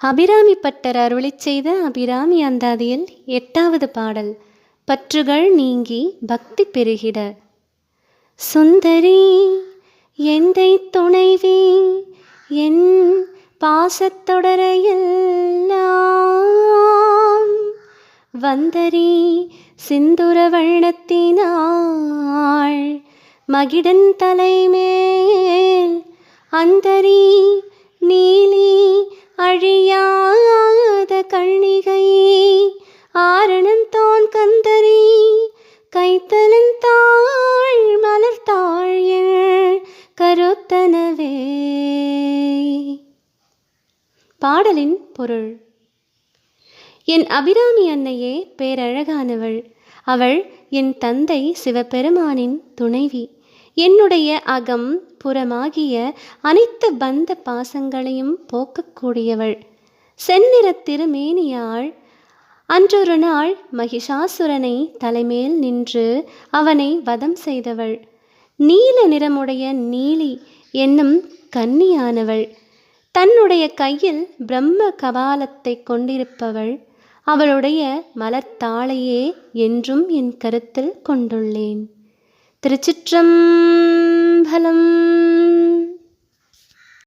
Abirami butter அருளி செய்த அபிராமி அந்தாதியில் எட்டாவது பாடல் பற்றுகள் நீங்கி பக்தி பெருகிட. சுந்தரி எந்தை துணைவி என் பாசத்தொடரையெல்லாம் வந்தரி சிந்துர வண்ணத்தினாள் மகிடன் தலைமேல் அந்தரி நீலி அழியாத கண்ணிகை ஆரணந்தோன் கந்தரி கைத்தலந்தாள் மலர்த்தாள் என் கருத்தனவே. பாடலின் பொருள். என் அபிராமி அன்னையே பேரழகானவள். அவள் என் தந்தை சிவபெருமானின் துணைவி. என்னுடைய அகம் புறமாகிய அனைத்து பந்த பாசங்களையும் போக்கக்கூடியவள். செந்நிற திருமேனியாள் அன்றொரு நாள் மகிஷாசுரனை தலைமேல் நின்று அவனை வதம் செய்தவள். நீல நிறமுடைய நீலி என்னும் கன்னியானவள். தன்னுடைய கையில் பிரம்ம கபாலத்தை கொண்டிருப்பவள். அவளுடைய மலர்த்தாளையே என்றும் என் கருத்தில் கொண்டுள்ளேன். திருச்சிற்றம்பலம்.